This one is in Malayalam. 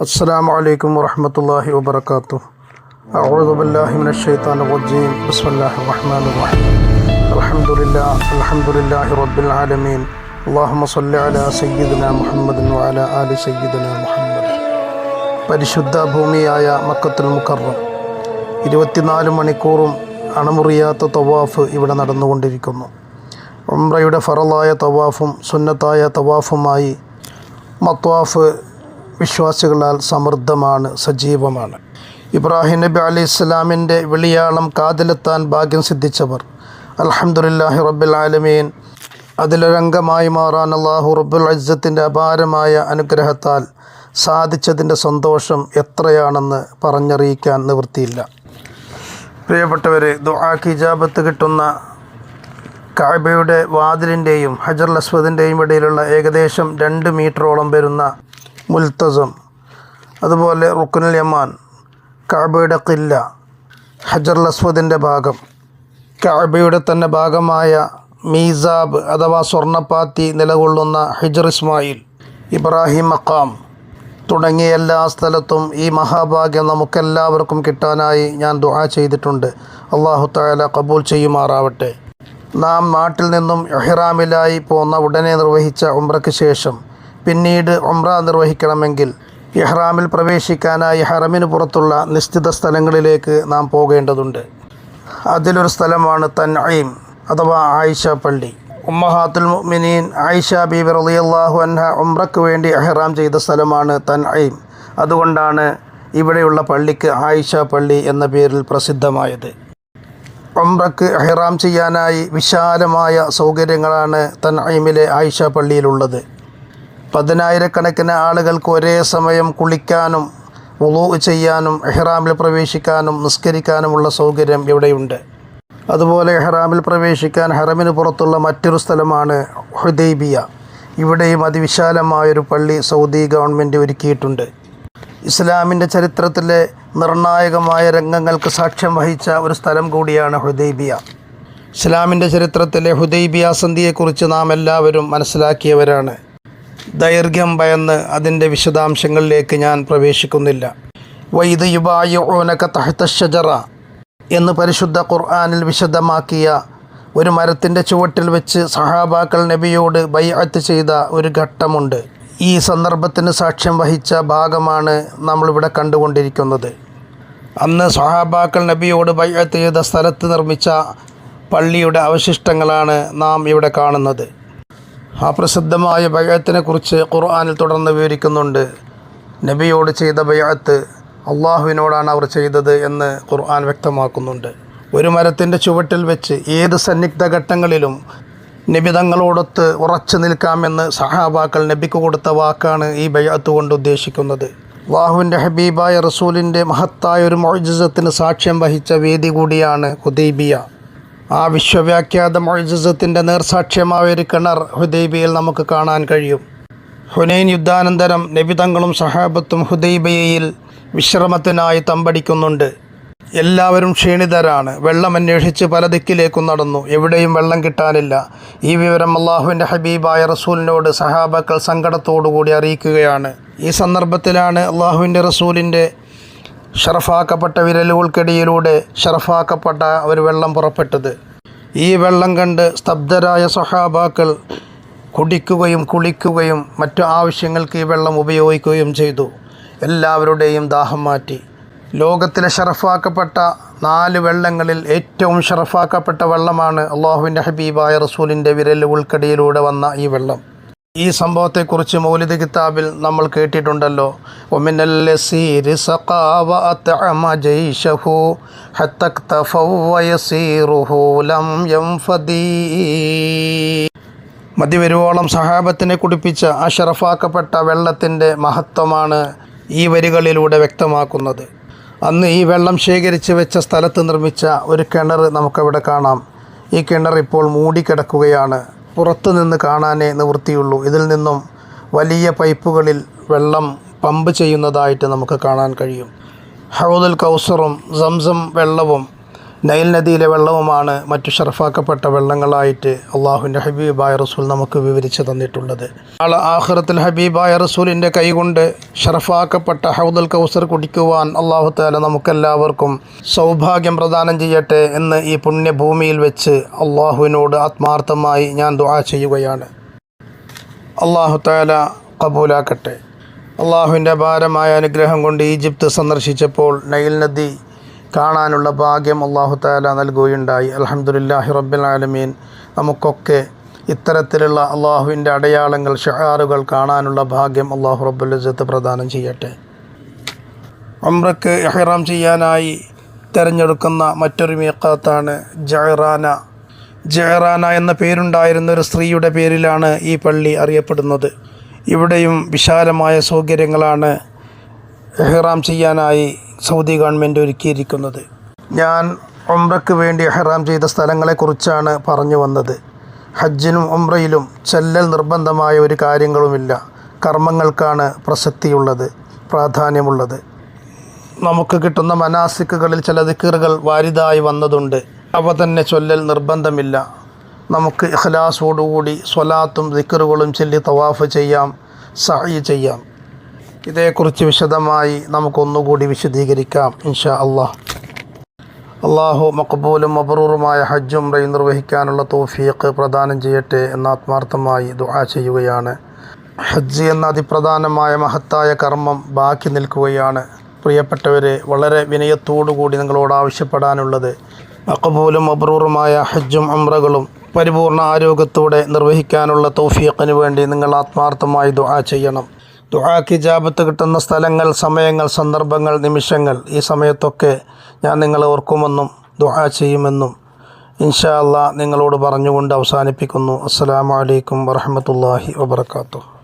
السلام عليكم ورحمة الله وبركاته أعوذ بالله من الشيطان الرجيم بسم الله الرحمن الرحيم الحمد لله الحمد لله رب العالمين اللهم صل على سيدنا محمد وعلى آل سيدنا محمد പരിശുദ്ധ ഭൂമിയായ മക്കത്തുൽ മുക്കറം ഇരുപത്തിനാല് മണിക്കൂറും അണമുറിയാത്ത തവാഫ് ഇവിടെ നടന്നുകൊണ്ടിരിക്കുന്നു ഉംറയുടെ ഫറലായ തവാഫും സുന്നത്തായ തവാഫുമായി മത്വാഫ് വിശ്വാസികളാൽ സമൃദ്ധമാണ് സജീവമാണ്. ഇബ്രാഹിം നബി അലി ഇസ്ലാമിന്റെ വിളിയാളം കാതിലെത്താൻ ഭാഗ്യം സിദ്ധിച്ചവർ. അലഹമുല്ലാഹി റബ്ബുൽ ആലമീൻ. അതിലൊരംഗമായി മാറാൻ അള്ളാഹു റബ്ബുൽ അജ്ജത്തിന്റെ അപാരമായ അനുഗ്രഹത്താൽ സാധിച്ചതിന്റെ സന്തോഷം എത്രയാണെന്ന് പറഞ്ഞറിയിക്കാൻ നിവൃത്തിയില്ല. പ്രിയപ്പെട്ടവരെ ദുആക്ക് ഇജാബത്ത് കിട്ടുന്ന കാബയുടെ വാതിലിന്റെയും ഹജർ അസ്വദിന്റെയും ഇടയിലുള്ള ഏകദേശം രണ്ട് മീറ്ററോളം വരുന്ന മുൽത്തസം. അതുപോലെ റുക്കുനുൽ യമാൻ കാബയുടെ കില്ല ഹജർ അസ്വദിന്റെ ഭാഗം. കാബയുടെ തന്നെ ഭാഗമായ മീസാബ് അഥവാ സ്വർണപ്പാത്തി നിലകൊള്ളുന്ന ഹിജർ ഇസ്മായിൽ ഇബ്രാഹിം മക്കാം തുടങ്ങിയ എല്ലാ സ്ഥലത്തും ഈ മഹാഭാഗ്യം നമുക്കെല്ലാവർക്കും കിട്ടാനായി ഞാൻ ദുആ ചെയ്തിട്ടുണ്ട്. അള്ളാഹു താല കബൂൽ ചെയ്യുമാറാവട്ടെ. നാം നാട്ടിൽ നിന്നും എഹ്റാമിലായി പോന്ന ഉടനെ നിർവഹിച്ച ഉംറയ്ക്ക് ശേഷം പിന്നീട് ഉംറ നിർവഹിക്കണമെങ്കിൽ ഇഹ്റാമിൽ പ്രവേശിക്കാനായി ഹറമിന് പുറത്തുള്ള നിശ്ചിത സ്ഥലങ്ങളിലേക്ക് നാം പോകേണ്ടതുണ്ട്. അതിലൊരു സ്ഥലമാണ് തൻഈം അഥവാ ആയിഷ പള്ളി. ഉമ്മഹാത്തുൽ മുഅ്മിനീൻ ആയിഷ ബീബി റളിയല്ലാഹു അൻഹ ഉംറയ്ക്ക് വേണ്ടി ഇഹ്റാം ചെയ്ത സ്ഥലമാണ് തൻഈം. അതുകൊണ്ടാണ് ഇവിടെയുള്ള പള്ളിക്ക് ആയിഷ പള്ളി എന്ന പേരിൽ പ്രസിദ്ധമായത്. ഉംറക്ക് ഇഹ്റാം ചെയ്യാനായി വിശാലമായ സൗകര്യങ്ങളാണ് തൻഈമിലെ ആയിഷ പള്ളിയിലുള്ളത്. പതിനായിരക്കണക്കിന് ആളുകൾക്ക് ഒരേ സമയം കുളിക്കാനും ഉളു ചെയ്യാനും എഹ്റാമിൽ പ്രവേശിക്കാനും നിസ്കരിക്കാനുമുള്ള സൗകര്യം ഇവിടെയുണ്ട്. അതുപോലെ എഹ്റാമിൽ പ്രവേശിക്കാൻ ഹറമിന് പുറത്തുള്ള മറ്റൊരു സ്ഥലമാണ് ഹുദൈബിയ. ഇവിടെയും അതിവിശാലമായൊരു പള്ളി സൗദി ഗവൺമെന്റ് ഒരുക്കിയിട്ടുണ്ട്. ഇസ്ലാമിന്റെ ചരിത്രത്തിലെ നിർണായകമായ രംഗങ്ങൾക്ക് സാക്ഷ്യം വഹിച്ച ഒരു സ്ഥലം കൂടിയാണ് ഹുദൈബിയ. ഇസ്ലാമിന്റെ ചരിത്രത്തിലെ ഹുദൈബിയ സന്ധിയെക്കുറിച്ച് നാം എല്ലാവരും മനസ്സിലാക്കിയവരാണ്. ദൈർഘ്യം ഭയന്ന് അതിന്റെ വിശദാംശങ്ങളിലേക്ക് ഞാൻ പ്രവേശിക്കുന്നില്ല. വൈദ് യുബായുനക തഹത്ത ഷജറ എന്ന് പരിശുദ്ധ ഖുർആാനിൽ വിശദമാക്കിയ ഒരു മരത്തിന്റെ ചുവട്ടിൽ വെച്ച് സഹാബാക്കൾ നബിയോട് ബൈഅത്ത് ചെയ്ത ഒരു ഘട്ടമുണ്ട്. ഈ സന്ദർഭത്തിന് സാക്ഷ്യം വഹിച്ച ഭാഗമാണ് നമ്മളിവിടെ കണ്ടുകൊണ്ടിരിക്കുന്നത്. അന്ന് സഹാബാക്കൾ നബിയോട് ബൈഅത്ത് ചെയ്ത സ്ഥലത്ത് നിർമ്മിച്ച പള്ളിയുടെ അവശിഷ്ടങ്ങളാണ് നാം ഇവിടെ കാണുന്നത്. ആ പ്രസിദ്ധമായ ബയത്തിനെക്കുറിച്ച് കുറിച്ച് ഖുർആാനിൽ തുടർന്ന് വിവരിക്കുന്നുണ്ട്. നബിയോട് ചെയ്ത ബയത്ത് അള്ളാഹുവിനോടാണ് അവർ ചെയ്തത് എന്ന് ഖുർആൻ വ്യക്തമാക്കുന്നുണ്ട്. ഒരു മരത്തിന്റെ ചുവട്ടിൽ വെച്ച് ഏത് സന്നിഗ്ധ ഘട്ടങ്ങളിലും നബി തങ്ങളോടൊത്ത് ഉറച്ചു നിൽക്കാമെന്ന് സഹാബാക്കൾ നബിക്ക് കൊടുത്ത വാക്കാണ് ഈ ബയ്യത്ത് കൊണ്ട് ഉദ്ദേശിക്കുന്നത്. അള്ളാഹുവിന്റെ ഹബീബായ റസൂലിന്റെ മഹത്തായ ഒരു മൊഴിജത്തിന് സാക്ഷ്യം വഹിച്ച വേദി കൂടിയാണ് ഹുദൈബിയ. ആ വിശ്വവ്യാഖ്യാത മൊഴിജത്തിന്റെ നേർസാക്ഷ്യമായ ഒരു കിണർ ഹുദൈബിയിൽ നമുക്ക് കാണാൻ കഴിയും. ഹുനൈൻ യുദ്ധാനന്തരം നബിതങ്ങളും സഹാബത്തും ഹുദൈബിയയിൽ വിശ്രമത്തിനായി തമ്പടിക്കുന്നുണ്ട്. എല്ലാവരും ക്ഷീണിതരാണ്. വെള്ളം അന്വേഷിച്ച് പല ദിക്കിലേക്കും നടന്നു. എവിടെയും വെള്ളം കിട്ടാനില്ല. ഈ വിവരം അള്ളാഹുവിന്റെ ഹബീബായ റസൂലിനോട് സഹാബാക്കൾ സങ്കടത്തോടുകൂടി അറിയിക്കുകയാണ്. ഈ സന്ദർഭത്തിലാണ് അള്ളാഹുവിന്റെ റസൂലിന്റെ ഷറഫാക്കപ്പെട്ട വിരലുകൾക്കിടയിലൂടെ ഷറഫാക്കപ്പെട്ട ഒരു വെള്ളം പുറപ്പെട്ടത്. ഈ വെള്ളം കണ്ട് സ്തബ്ധരായ സഹാബാക്കൾ കുടിക്കുകയും കുളിക്കുകയും മറ്റു ആവശ്യങ്ങൾക്ക് ഈ വെള്ളം ഉപയോഗിക്കുകയും ചെയ്തു. എല്ലാവരുടെയും ദാഹം മാറ്റി. ലോകത്തിലെ ഷറഫാക്കപ്പെട്ട നാല് വെള്ളങ്ങളിൽ ഏറ്റവും ഷറഫാക്കപ്പെട്ട വെള്ളമാണ് അള്ളാഹുവിന്റെ ഹബീബായ റസൂലിന്റെ വിരലുകൾക്കിടയിലൂടെ വന്ന ഈ വെള്ളം. ഈ സംഭവത്തെക്കുറിച്ച് മൗലിദ് കിതാബിൽ നമ്മൾ കേട്ടിട്ടുണ്ടല്ലോ. മതിവരുവോളം സഖാവ അത്അമ ഹത്തക്തഫൗ വയസീറുഹു ലം യംഫദീ. മതി സഹാബത്തിനെ കുടിപ്പിച്ച അഷറഫാക്കപ്പെട്ട ഷറഫാക്കപ്പെട്ട വെള്ളത്തിന്റെ മഹത്വമാണ് ഈ വരികളിലൂടെ വ്യക്തമാക്കുന്നത്. അന്ന് ഈ വെള്ളം ശേഖരിച്ച് വെച്ച സ്ഥലത്ത് നിർമ്മിച്ച ഒരു കിണർ നമുക്കവിടെ കാണാം. ഈ കിണർ ഇപ്പോൾ മൂടിക്കിടക്കുകയാണ്. പുറത്തു നിന്ന് കാണാനേ നിവൃത്തിയുള്ളൂ. ഇതിൽ നിന്നും വലിയ പൈപ്പുകളിൽ വെള്ളം പമ്പ് ചെയ്യുന്നതായിട്ട് നമുക്ക് കാണാൻ കഴിയും. ഹൗദുൽ കൗസറും സംസം വെള്ളവും നൈൽ നദിയിലെ വെള്ളവുമാണ് മറ്റു ഷർഫാക്കപ്പെട്ട വെള്ളങ്ങളായിട്ട് അള്ളാഹുവിന്റെ ഹബീബായ റസൂൽ നമുക്ക് വിവരിച്ചു തന്നിട്ടുള്ളത്. ആൾ ആഹ്റത്തിൽ ഹബീബായ റസൂലിന്റെ കൈകൊണ്ട് ഷർഫാക്കപ്പെട്ട ഹൗദുൽ കൗസർ കുടിക്കുവാൻ അള്ളാഹു താല നമുക്കെല്ലാവർക്കും സൗഭാഗ്യം പ്രദാനം ചെയ്യട്ടെ എന്ന് ഈ പുണ്യഭൂമിയിൽ വെച്ച് അള്ളാഹുവിനോട് ആത്മാർത്ഥമായി ഞാൻ ദുആ ചെയ്യുകയാണ്. അള്ളാഹു താല കബൂലാക്കട്ടെ. അള്ളാഹുവിന്റെ ഭാരമായ അനുഗ്രഹം കൊണ്ട് ഈജിപ്ത് സന്ദർശിച്ചപ്പോൾ നൈൽ നദി കാണാനുള്ള ഭാഗ്യം അള്ളാഹു താല നൽകുകയുണ്ടായി. അലഹമുല്ലാഹി റബ്ബിൽ ആലമീൻ. നമുക്കൊക്കെ ഇത്തരത്തിലുള്ള അള്ളാഹുവിന്റെ അടയാളങ്ങൾ ഷഹാറുകൾ കാണാനുള്ള ഭാഗ്യം അള്ളാഹു റബ്ബുൽ പ്രദാനം ചെയ്യട്ടെ. ഉംറക്ക് എഹ്റാം ചെയ്യാനായി തിരഞ്ഞെടുക്കുന്ന മറ്റൊരു മീക്കാത്താണ് ജഹറാന. ജഹറാന എന്ന പേരുണ്ടായിരുന്ന ഒരു സ്ത്രീയുടെ പേരിലാണ് ഈ പള്ളി അറിയപ്പെടുന്നത്. ഇവിടെയും വിശാലമായ സൗകര്യങ്ങളാണ് എഹ്റാം ചെയ്യാനായി സൗദി ഗവൺമെന്റ് ഒരുക്കിയിരിക്കുന്നത്. ഞാൻ ഉംറയ്ക്ക് വേണ്ടി ഹറാം ചെയ്ത സ്ഥലങ്ങളെക്കുറിച്ചാണ് പറഞ്ഞു വന്നത്. ഹജ്ജിനും ഉംറയിലും ചെല്ലൽ നിർബന്ധമായ ഒരു കാര്യങ്ങളുമില്ല. കർമ്മങ്ങൾക്കാണ് പ്രസക്തിയുള്ളത് പ്രാധാന്യമുള്ളത്. നമുക്ക് കിട്ടുന്ന മനാസിക്കുകളിൽ ചില ദിക്കറുകൾ വാരിതായി വന്നതുണ്ട്. അവ തന്നെ ചൊല്ലൽ നിർബന്ധമില്ല. നമുക്ക് ഇഖ്ലാസോടുകൂടി സ്വലാത്തും ദിക്കറുകളും ചൊല്ലി തവാഫ് ചെയ്യാം സഹി ചെയ്യാം. ഇതേക്കുറിച്ച് വിശദമായി നമുക്കൊന്നുകൂടി വിശദീകരിക്കാം ഇൻഷാ അള്ളാഹ്. അള്ളാഹു മക്ബൂലും മബറൂറുമായ ഹജ്ജും റൈ നിർവഹിക്കാനുള്ള തോഫിയക്ക് പ്രദാനം ചെയ്യട്ടെ എന്ന ആത്മാർത്ഥമായി ദുആ ചെയ്യുകയാണ്. ഹജ്ജ് എന്ന അതിപ്രധാനമായ മഹത്തായ കർമ്മം ബാക്കി നിൽക്കുകയാണ്. പ്രിയപ്പെട്ടവരെ വളരെ വിനയത്തോടുകൂടി നിങ്ങളോട് ആവശ്യപ്പെടാനുള്ളത് മക്ബൂലും മബ്രൂറുമായ ഹജ്ജും അമ്രകളും പരിപൂർണ ആരോഗ്യത്തോടെ നിർവഹിക്കാനുള്ള തൗഫീഖിന് വേണ്ടി നിങ്ങൾ ആത്മാർത്ഥമായി ദുആ ചെയ്യണം. ദുആക്ക് ജാബത്ത് കിട്ടുന്ന സ്ഥലങ്ങൾ സമയങ്ങൾ സന്ദർഭങ്ങൾ നിമിഷങ്ങൾ ഈ സമയത്തൊക്കെ ഞാൻ നിങ്ങളെ ഓർക്കുമെന്നും ദുഹാ ചെയ്യുമെന്നും ഇൻഷാ അല്ലാ നിങ്ങളോട് പറഞ്ഞുകൊണ്ട് അവസാനിപ്പിക്കുന്നു. അസ്സലാമു അലൈക്കും വറഹ്മത്തുള്ളാഹി വബർക്കാത്തു